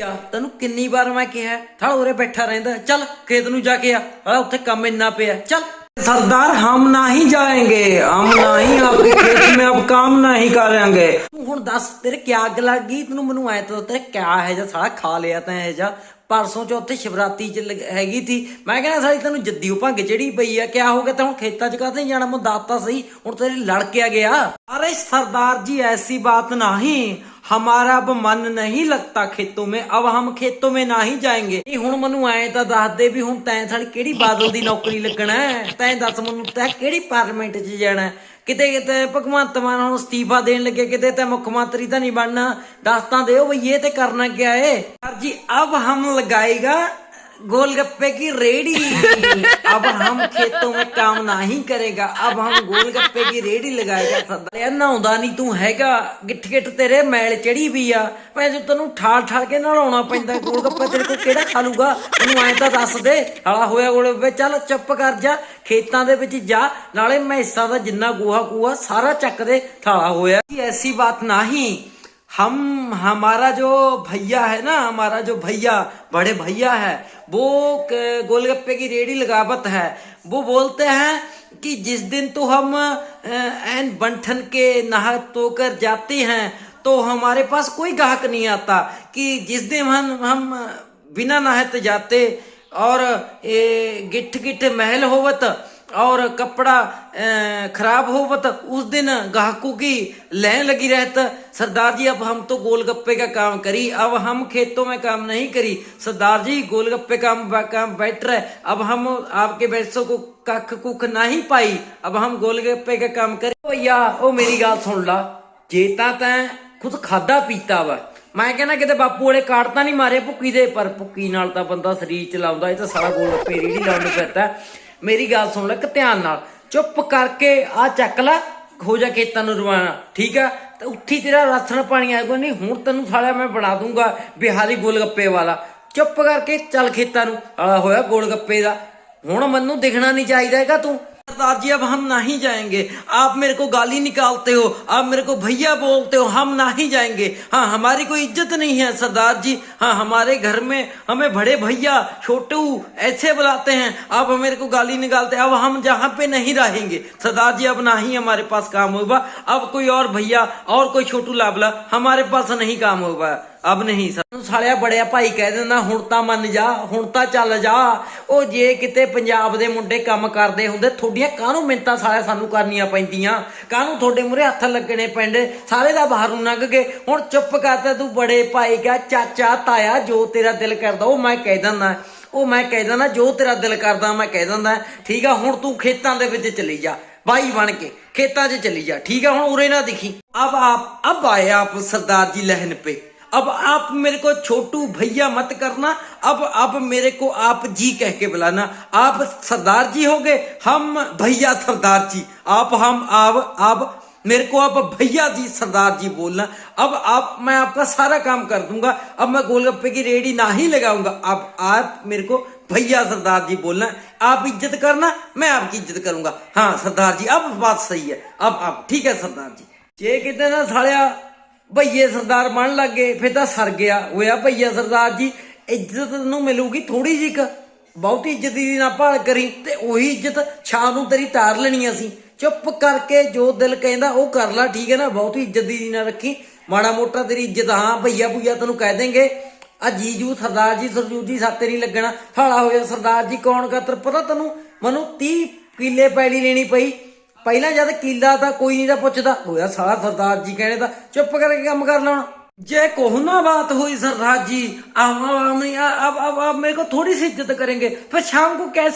ਯਾ ਤੈਨੂੰ ਕਿੰਨੀ ਵਾਰ ਮੈਂ ਕਿਹਾ ਥਾਲ ਉਰੇ ਬੈਠਾ ਰਹਿੰਦਾ ਚੱਲ ਖੇਤ ਨੂੰ ਜਾ ਕੇ ਆ ਆ ਉੱਥੇ ਕੰਮ ਇੰਨਾ ਪਿਆ ਚੱਲ सरदार हम नहीं जाएंगे हम नहीं आपके खेत में अब काम नहीं करेंगे ਤੂੰ ਹੁਣ ਦੱਸ ਤੇਰੇ ਕਿਆ ਅੱਗ ਲੱਗ ਗਈ ਤੈਨੂੰ ਮੈਨੂੰ ਐ ਤਾਂ ਤੇਰੇ ਕਿਆ ਹੈ ਜਾਂ ਸਾਲਾ ਖਾ ਲਿਆ ਤੈਂ ਇਹ ਜਾ ਪਰਸੋਂ ਚ ਉੱਥੇ ਸ਼ਿਵਰਾਤੀ ਚ ਲੱਗ- ਹੈਗੀ ਸੀ ਮੈਂ ਕਹਿੰਦਾ ਸਾਲੀ ਤੈਨੂੰ ਜੱਦੀਓ ਭੰਗ ਚੜੀ ਪਈ ਆ ਕਿਆ ਹੋ ਗਿਆ ਤਾਂ ਹੁਣ ਖੇਤਾਂ ਚ ਕਾਹਤੇ ਜਾਣਾ ਮੈਂ ਦੱਸਤਾ ਸਹੀ ਹੁਣ ਤੇਰੇ ਲੜ ਕੇ ਆ ਗਿਆ अरे सरदार जी ऐसी बात नहीं ਹਮਾਰਾ ਅਬ ਮਨ ਨਹੀਂ ਲੱਗਤਾ ਖੇਤੋਂ ਮੇ ਅਬ ਹਮ ਖੇਤੋਂ ਮੇ ਨਹੀਂ ਜਾਏਂਗੇ ਇਹ ਹੁਣ ਮੈਨੂੰ ਐ ਤਾਂ ਦੱਸਦੇ ਵੀ ਹੁਣ ਤੈਂ ਸਾਲ ਕਿਹੜੀ ਬਾਦਲ ਦੀ ਨੌਕਰੀ ਲੱਗਣਾ ਤੈਂ ਦੱਸ ਮੈਨੂੰ ਤੈਂ ਕਿਹੜੀ ਪਾਰਲੀਮੈਂਟ 'ਚ ਜਾਣਾ ਕਿਤੇ ਕਿਤੇ ਭਗਵੰਤ ਮਾਨ ਹੁਣ ਅਸਤੀਫਾ ਦੇਣ ਲੱਗੇ ਕਿਤੇ ਤੇ ਮੁੱਖ ਮੰਤਰੀ ਤਾਂ ਨਹੀਂ ਬਣਨਾ ਦੱਸ ਤਾਂ ਦਿਓ ਬਈ ਇਹ ਤੇ ਕਰਨਾ ਕਿਆ ਏ ਸਰ ਜੀ ਅਬ ਹਮ ਲਗਾਏਗਾ गोलगप्पे की रेडी अब हम खेतों में काम नहीं करेगा अब हम गोलगप्पे की रेडी लगाएगा सरदार ਯਾਰ ਨਹਾਉਂਦਾ ਨਹੀਂ ਤੂੰ ਹੈਗਾ ਗਿੱਠ ਗਿੱਠ ਤੇਰੇ ਮੈਲ ਚੜੀ ਵੀ ਆ ਮੈਂ ਜੋ ਤੈਨੂੰ ਠਾਲ ਠਾਲ ਕੇ ਨਲਾਉਣਾ ਪੈਂਦਾ ਗੋਲ ਗੱਪਾ ਤੇਰੇ ਕੋਲ ਕਿਹੜਾ ਖਾ ਲੂਗਾ ਤੈਨੂੰ ਐਂ ਤਾਂ ਦੱਸ ਦੇ ਹਾਲਾ ਹੋਇਆ ਗੋਲ ਗੱਪੇ ਚੱਲ ਚੁੱਪ ਕਰ ਜਾ ਖੇਤਾਂ ਦੇ ਵਿੱਚ ਜਾ ਨਾਲੇ ਮੈਸਾਂ ਦਾ ਜਿੰਨਾ ਗੋਹਾ ਕੂਆ ਸਾਰਾ ਚੱਕ ਦੇ ਥਾਲਾ ਹੋਇਆ कि ऐसी बात नहीं हम हमारा जो भैया है ना हमारा जो भैया बड़े भैया है वो गोलगप्पे की रेडी लगावत है। वो बोलते हैं कि जिस दिन तो हम एन बंठन के नहा धोकर जाते हैं तो हमारे पास कोई गाहक नहीं आता कि जिस दिन हम हम बिना नहाते जाते और ए, गिट्ठ गिट्ठ महल होवत और कपड़ा अ, खराब होवत उस दिन ग्राहकों की लहन लगी रहत सरदार जी अब हम तो गोलगप्पे का काम करी अब हम खेतों में काम नहीं करी सरदार जी गोलगप्पे काम काम बेटर है अब हम आपके पैसों को कख कुख नहीं पाई अब हम गोलगप्पे का काम करें ਓ ਯਾ ਉਹ ਮੇਰੀ ਗੱਲ ਸੁਣ ਲਾ ਜੇ ਤਾਂ ਤੈਂ ਖੁਦ ਖਾਦਾ ਪੀਤਾ ਵਾ ਮੈਂ ਕਹਿੰਦਾ ਕਿਤੇ ਬਾਪੂ ਵਾਲੇ ਕਾਟ ਤਾਂ ਨਹੀਂ ਮਾਰੇ ਭੁੱਕੀ ਦੇ ਪਰ ਭੁੱਕੀ ਨਾਲ ਤਾਂ ਬੰਦਾ ਸਰੀਰ ਚਲਾਉਂਦਾ ਇਹ ਤਾਂ ਸਾਰਾ ਗੋਲ ਗੱਪੇ ਰੇੜੀ ਲਾਉਣ ਨੂੰ ਫਿਰਦਾ ਮੇਰੀ ਗੱਲ ਸੁਣ ਲੈ ਕਿ ਧਿਆਨ ਨਾਲ। ਚੁੱਪ ਕਰਕੇ ਆ ਚੱਕ ਲੈ, ਹੋ ਜਾ ਖੇਤਾਂ ਨੂੰ ਰਵਾਨਾ, ਠੀਕ ਆ? ਤੇ ਉੱਥੀ ਤੇਰਾ ਰਾਸ਼ਨ ਪਾਣੀ ਆਏਗਾ। ਨਹੀਂ, ਹੁਣ ਤੈਨੂੰ ਸਾਲਿਆ ਮੈਂ ਬਣਾ ਦੂੰਗਾ ਬਿਹਾਰੀ ਗੋਲਗੱਪੇ ਵਾਲਾ। ਚੁੱਪ ਕਰਕੇ ਚੱਲ ਖੇਤਾਂ ਨੂੰ। ਆਲਾ ਹੋਇਆ ਗੋਲਗੱਪੇ ਦਾ। ਹੁਣ ਮੈਨੂੰ ਦਿਖਣਾ ਨਹੀਂ ਚਾਹੀਦਾ ਹੈਗਾ ਤੂੰ। सरदार जी, अब हम नहीं जाएँगे। आप मेरे को गाली निकालते हो, आप मेरे को भैया बोलते हो, हम नहीं जाएँगे। हाँ हमारी कोई इज़्ज़त नहीं है सरदार जी। हाँ हमारे घर में हमें बड़े भैया, छोटू ऐसे बुलाते हैं, आप मेरे को गाली निकालते अब हम जहाँ पे नहीं रहेंगे। सरदार जी, अब ना ही हमारे पास काम होगा। अब कोई और भैया, और कोई छोटू लाभला हमारे पास नहीं काम होगा। ਅਬ ਨਹੀਂ, ਸਾਨੂੰ ਸਾਲਿਆ ਬੜਿਆ ਭਾਈ ਕਹਿ ਦਿੰਦਾ, ਹੁਣ ਤਾਂ ਮੰਨ ਜਾ, ਹੁਣ ਤਾਂ ਚੱਲ ਜਾ। ਉਹ ਜੇ ਕਿਤੇ ਪੰਜਾਬ ਦੇ ਮੁੰਡੇ ਕੰਮ ਕਰਦੇ ਹੁੰਦੇ, ਤੁਹਾਡੀਆਂ ਕਾਹਨੂੰ ਮਿੰਤਾਂ ਸਾਲਿਆ ਸਾਨੂੰ ਕਰਨੀਆਂ ਪੈਂਦੀਆਂ? ਕਾਹਨੂੰ ਤੁਹਾਡੇ ਮੂਰੇ ਹੱਥ ਲੱਗਣੇ ਪੈਂਦੇ? ਸਾਰੇ ਦਾ ਬਾਹਰੋਂ ਲੰਘ ਗਏ ਹੁਣ ਚੁੱਪ ਕਰਤਾ ਤੂੰ ਬੜੇ ਭਾਈ ਕਾ ਚਾਚਾ, ਤਾਇਆ, ਜੋ ਤੇਰਾ ਦਿਲ ਕਰਦਾ, ਉਹ ਮੈਂ ਕਹਿ ਦਿੰਦਾ। ਉਹ ਮੈਂ ਕਹਿ ਦਿੰਦਾ, ਜੋ ਤੇਰਾ ਦਿਲ ਕਰਦਾ, ਮੈਂ ਕਹਿ ਦਿੰਦਾ। ਠੀਕ ਆ, ਹੁਣ ਤੂੰ ਖੇਤਾਂ ਦੇ ਵਿੱਚ ਚਲੀ ਜਾ, ਬਾਈ ਬਣ ਕੇ, ਖੇਤਾਂ 'ਚ ਚਲੀ ਜਾ। ਠੀਕ ਆ, ਹੁਣ ਉਰੇ ਨਾ ਦਿਖੀ। ਅਬ ਆਪ, ਅਬ ਆਏ ਆਪ ਸਰਦਾਰ ਜੀ ਲਹਿਨ ਪੇ। अब आप मेरे को छोटू भैया मत करना, अब अब मेरे को आप जी कह के बुलाना। आप सरदार जी हो गए, हम भैया सरदार जी। आप, हम, आप आप मेरे को आप भैया जी सरदार जी बोलना। अब आप, मैं आपका सारा काम कर दूँगा। अब मैं गोलगप्पे की रेडी ना ही लगाऊँगा। अब आप मेरे को भैया सरदार जी बोलना। आप इज़्ज़त करना, मैं आपकी इज़्ज़त करूँगा। हाँ सरदार जी, अब बात सही है। अब आप, ठीक है सरदार जी। ये कितने ना साड़िया ਭਈਏ ਸਰਦਾਰ ਬਣ ਲੱਗੇ ਫਿਰ ਤਾਂ ਸਰ ਗਿਆ। ਹੋਇਆ ਭਈਆ ਸਰਦਾਰ ਜੀ, ਇੱਜ਼ਤ ਨੂੰ ਮਿਲੂਗੀ ਥੋੜੀ ਜਿਹੀ ਕੁ। ਬਹੁਤੀ ਇੱਜ਼ਤ ਦੀ ਨਾ ਭਾਲ ਕਰੀ ਤੇ ਉਹੀ ਇੱਜ਼ਤ ਸ਼ਾਮ ਨੂੰ ਤੇਰੀ ਤਾਰ ਲੈਣੀ ਅਸੀਂ। ਚੁੱਪ ਕਰਕੇ ਜੋ ਦਿਲ ਕਹਿੰਦਾ ਉਹ ਕਰ ਲੈ, ਠੀਕ ਹੈ ਨਾ? ਬਹੁਤੀ ਇੱਜ਼ਤ ਦੀ ਨਾ ਰੱਖੀ। ਮਾੜਾ ਮੋਟਾ ਤੇਰੀ ਇੱਜ਼ਤ, ਹਾਂ ਭਈਆ ਭੁਈਆ ਤੈਨੂੰ ਕਹਿ ਦੇਂਗੇ ਆ ਜੀਜੂ, ਸਰਦਾਰ ਜੀ, ਸਰਜੂ ਜੀ, ਸਾਤੇ ਨਹੀਂ ਲੱਗਣਾ। ਹਾਲਾ ਹੋਇਆ ਸਰਦਾਰ ਜੀ, ਕੌਣ ਕਾਤਰ ਪਤਾ ਤੈਨੂੰ, ਮੈਨੂੰ 30 ਕਿੱਲੇ ਪੈਲੀ ਲੈਣੀ ਪਈ। ਪਹਿਲਾਂ ਜਦ ਕੀਲਾ ਤਾਂ ਕੋਈ ਨਹੀਂ ਤਾਂ ਪੁੱਛਦਾ ਹੋਇਆ ਸਾਲਾ ਸਰਦਾਰ ਜੀ ਕਹਿੰਦੇ ਤਾਂ ਚੁੱਪ ਕਰਕੇ ਕੰਮ ਕਰ ਲੈਣਾ जय कोहना बात हुई सरदार जी अब अब अब अब अब मेरे को थोड़ी सी इज्जत करेंगे फिर शाम को कैसे